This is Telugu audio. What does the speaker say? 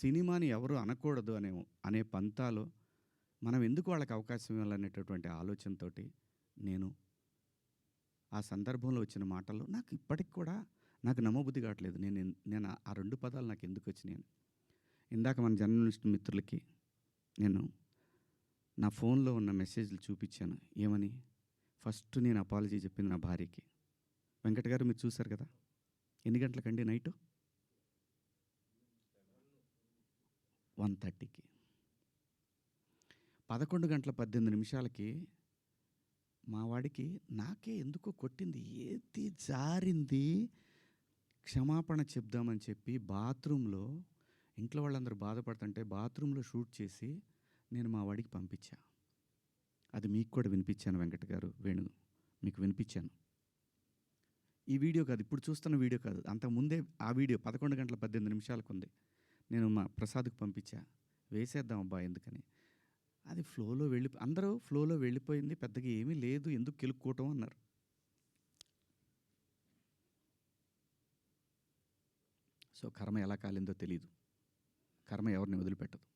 సినిమాని ఎవరు అనకూడదు అనే అనే పంతాలో మనం ఎందుకు వాళ్ళకి అవకాశం ఇవ్వాలనేటటువంటి ఆలోచనతోటి నేను ఆ సందర్భంలో వచ్చిన మాటల్లో నాకు ఇప్పటికి కూడా నాకు నమ్మబుద్ధి కావట్లేదు. నేను నేను ఆ రెండు పదాలు నాకు ఎందుకు వచ్చినాయి అని. ఇందాక మన జర్నలిస్ట్ మిత్రులకి నేను నా ఫోన్లో ఉన్న మెసేజ్లు చూపించాను. ఏమని? ఫస్ట్ నేను అపాలజీ చెప్పింది నా భార్యకి. వెంకట గారు మీరు చూశారు కదా? ఎన్ని గంటలకండి నైటు? వన్ థర్టీకి. పదకొండు గంటల పద్దెనిమిది నిమిషాలకి మా వాడికి నాకే ఎందుకో కొట్టింది. ఏది జారింది? క్షమాపణ చెప్దామని చెప్పి బాత్రూంలో ఇంట్లో వాళ్ళందరూ బాధపడుతుంటే బాత్రూంలో షూట్ చేసి నేను మా వాడికి పంపించా. అది మీకు కూడా వినిపించాను వెంకట గారు వేణు మీకు వినిపించాను. ఈ వీడియో కాదు ఇప్పుడు చూస్తున్న వీడియో కాదు అంతకు ముందే ఆ వీడియో పదకొండు గంటల పద్దెనిమిది నిమిషాలకు ఉంది నేను మా ప్రసాద్కి పంపించా. వేసేద్దాం అబ్బా ఎందుకని. అది ఫ్లోలో వెళ్ళి అందరూ ఫ్లోలో వెళ్ళిపోయింది పెద్దగా ఏమీ లేదు ఎందుకు కెలుక్కోవటం అన్నారు. సో కర్మ ఎలా కాలిందో తెలియదు కర్మ ఎవరిని వదిలిపెట్టదు.